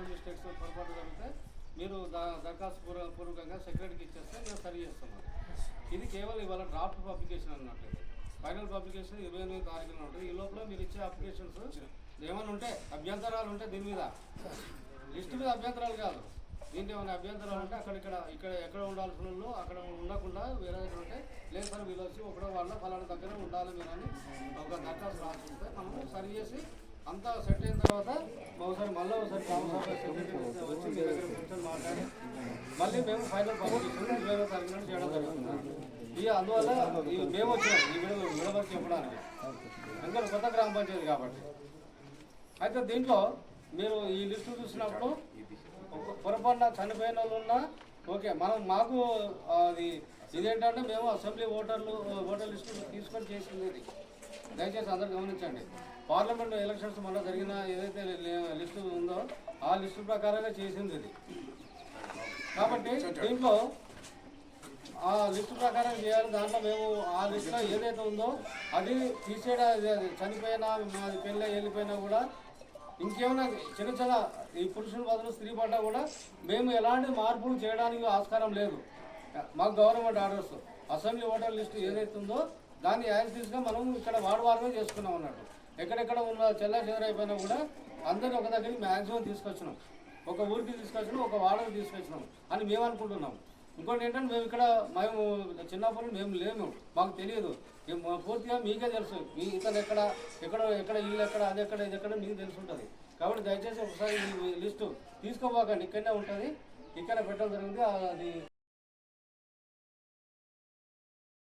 ఏమైనా మిస్టేక్స్ పొరపాటు జరిగితే మీరు దా దరఖాస్తు పూర్వ పూర్వకంగా సెక్రటరీకి ఇచ్చేస్తే నేను సరి చేస్తున్నాను. ఇది కేవలం ఇవాళ డ్రాఫ్ట్ పబ్లికేషన్ అన్నట్లయితే. ఫైనల్ పబ్లికేషన్ ఇరవై ఎనిమిది తారీఖున ఉంటుంది. ఈ లోపల మీరు ఇచ్చే అప్లికేషన్స్ ఏమైనా ఉంటే అభ్యంతరాలు ఉంటే దీని మీద. లిస్ట్ మీద అభ్యంతరాలు కాదు. దీంట్లో ఏమైనా అభ్యంతరాలు ఉంటే అక్కడ ఇక్కడ ఇక్కడ ఎక్కడ ఉండాల్సిన అక్కడ ఉండకుండా వేరే దగ్గర ఉంటే లేదు సార్ వీళ్ళు వచ్చి ఒకటో వాళ్ళ ఫలానా దగ్గర ఉండాలి మీరు అని ఒక దరఖాస్తు రాసుకుంటే మనం సరి చేసి అంతా సెట్ అయిన తర్వాత ఒకసారి మళ్ళీ ఒకసారి వచ్చి మీ దగ్గర కూర్చొని మాట్లాడి మళ్ళీ మేము ఫైనల్ పబ్లికేషన్ ఇరవై తారీఖు నుంచి చేయడం జరుగుతుంది. ఇక అందువల్ల మేము వచ్చినాం ఈ విడ విడవరకు చెప్పడానికి ఇంకా కొత్త గ్రామ పంచాయతీ కాబట్టి. అయితే దీంట్లో మీరు ఈ లిస్టు చూసినప్పుడు ఒక పొరపాటున చనిపోయిన వాళ్ళు ఉన్నా ఓకే మనం మాకు అది ఇదేంటంటే మేము అసెంబ్లీ ఓటర్లు ఓటర్ లిస్టు తీసుకొని చేసింది దయచేసి అందరు గమనించండి. పార్లమెంట్ ఎలక్షన్స్ మళ్ళీ జరిగిన ఏదైతే లిస్టు ఉందో ఆ లిస్టు ప్రకారంగా చేసింది ఇది. కాబట్టి దీంట్లో ఆ లిస్టు ప్రకారం చేయాలి. దాంట్లో మేము ఆ లిస్టులో ఏదైతే ఉందో అది తీసేయడం చనిపోయినా మాది పెళ్ళి వెళ్ళిపోయినా కూడా ఇంకేమైనా చిన్న చిన్న ఈ పురుషుల బదులు స్త్రీ పడ్డా కూడా మేము ఎలాంటి మార్పులు చేయడానికి ఆస్కారం లేదు. మాకు government orders. Assembly voter list ఏదైతే ఉందో దాన్ని యాజ్ తీసుగా మనం ఇక్కడ వాడవాడమే చేసుకున్నాం అన్నట్టు. ఎక్కడెక్కడ ఉన్న చెల్ల చెదరైపోయినా కూడా అందరిని ఒక దగ్గరికి మ్యాక్సిమం తీసుకొచ్చినాం. ఒక ఊరికి తీసుకొచ్చినాం ఒక వాడకి తీసుకొచ్చినాం అని మేము అనుకుంటున్నాం. ఇంకోటి ఏంటంటే మేము ఇక్కడ మేము చిన్నప్పుడు మేము లేము. మాకు తెలియదు. పూర్తిగా మీకే తెలుసు. మీ ఇతను ఎక్కడ ఎక్కడ ఎక్కడ ఇల్లు ఎక్కడ అది ఎక్కడ ఇది ఎక్కడ మీకు తెలిసి ఉంటుంది. కాబట్టి దయచేసి ఒకసారి లిస్టు తీసుకోపోకండి ఇక్కడనే ఉంటుంది. ఇక్కడ పెట్టడం జరిగింది. అది